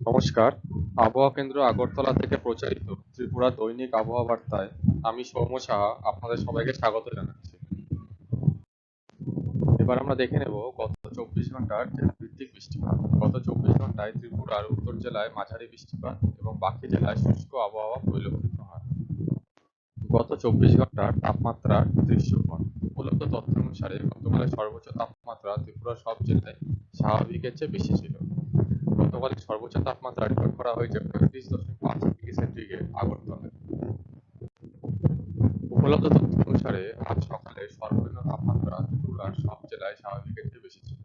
নমস্কার। আবহাওয়া কেন্দ্র আগরতলা থেকে প্রচারিত ত্রিপুরা দৈনিক আবহাওয়া বার্তায় আমি সৌম্য সাহা আপনাদের সবাইকে স্বাগত জানাচ্ছি। এবার আমরা দেখে নেব গত চব্বিশ ঘণ্টার ভিত্তিক বৃষ্টিপাত। গত চব্বিশ ঘন্টায় ত্রিপুরার উত্তর জেলায় মাঝারি বৃষ্টিপাত এবং বাকি জেলায় শুষ্ক আবহাওয়া পরিলক্ষিত হয়। গত চব্বিশ ঘণ্টার তাপমাত্রার দৃশ্যপট উপলব্ধ তথ্য অনুসারে গতকালের সর্বোচ্চ তাপমাত্রা ত্রিপুরার সব জেলায় স্বাভাবিকের চেয়ে বেশি ছিল। গতকালের সর্বোচ্চ তাপমাত্রা রেকর্ড করা হয়েছে পঁয়ত্রিশ দশমিক পাঁচ ডিগ্রি সেন্টিগ্রেড আগরতলায়। উপলব্ধ তথ্য অনুসারে, আজ সকালে সর্বনিম্ন তাপমাত্রা ত্রিপুরার সব জেলায় স্বাভাবিকের চেয়ে বেশি ছিল।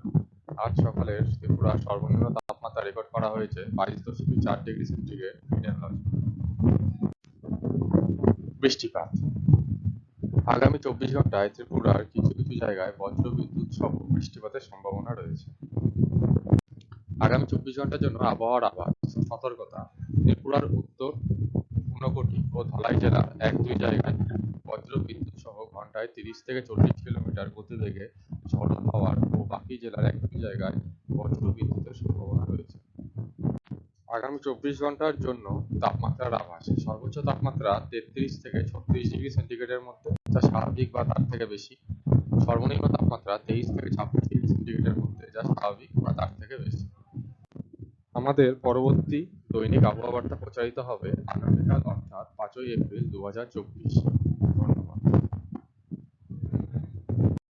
আজ সকালে ত্রিপুরার সর্বনিম্ন তাপমাত্রা রেকর্ড করা হয়েছে বাইশ দশমিক চার ডিগ্রি সেন্টিগ্রেড মিডিয়াম বৃষ্টিপাত। আগামী চব্বিশ ঘন্টায় ত্রিপুরার কিছু কিছু জায়গায় বজ্র বিদ্যুৎ সহ বৃষ্টিপাতের সম্ভাবনা রয়েছে। আগামী চব্বিশ ঘণ্টার জন্য আবহাওয়ার আভাস সতর্কতা। ত্রিপুরার উত্তর ঊনকোটি ও ধলাই জেলার এক দুই জায়গায় বজ্র বিদ্যুৎ সহ ঘন্টায় তিরিশ থেকে চল্লিশ কিলোমিটার গতিবেগে ঝড়ো হওয়ার ও বাকি জেলার এক দুই জায়গায় বজ্র বিদ্যুতের সম্ভাবনা রয়েছে। আগামী চব্বিশ ঘণ্টার জন্য তাপমাত্রার আভাস সর্বোচ্চ তাপমাত্রা তেত্রিশ থেকে ছত্রিশ ডিগ্রি সেন্টিগ্রেডের মধ্যে, যা স্বাভাবিক বা তার থেকে বেশি। সর্বনিম্ন তাপমাত্রা তেইশ থেকে ছাব্বিশ ডিগ্রি সেন্টিগ্রেডের মধ্যে, যা স্বাভাবিক বা তার থেকে বেশি। আমাদের পরবর্তী দৈনিক আবহাওয়া বার্তা প্রচারিত হবে আগামীকাল অর্থাৎ পাঁচই এপ্রিল দু হাজার চব্বিশ।